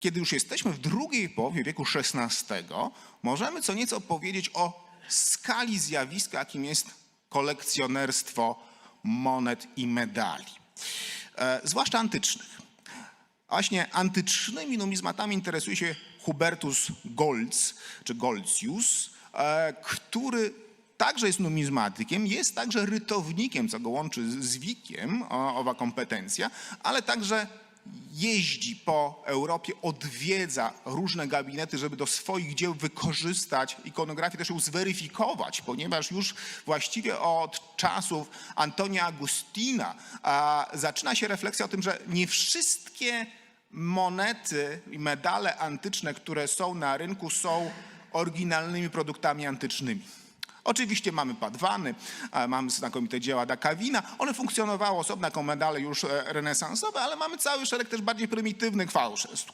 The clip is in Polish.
kiedy już jesteśmy w drugiej połowie wieku XVI, możemy co nieco powiedzieć o skali zjawiska, jakim jest kolekcjonerstwo monet i medali, e, zwłaszcza antycznych. Właśnie antycznymi numizmatami interesuje się Hubertus Goltz, czy Goltzius, e, który także jest numizmatykiem, jest także rytownikiem, co go łączy z- Wikiem, owa kompetencja, ale także jeździ po Europie, odwiedza różne gabinety, żeby do swoich dzieł wykorzystać ikonografię, też ją zweryfikować, ponieważ już właściwie od czasów Antonia Agustina zaczyna się refleksja o tym, że nie wszystkie monety i medale antyczne, które są na rynku, są oryginalnymi produktami antycznymi. Oczywiście mamy padwany, e, mamy znakomite dzieła da Kawina. One funkcjonowały osobno jako medale już e, renesansowe, ale mamy cały szereg też bardziej prymitywnych fałszerstw,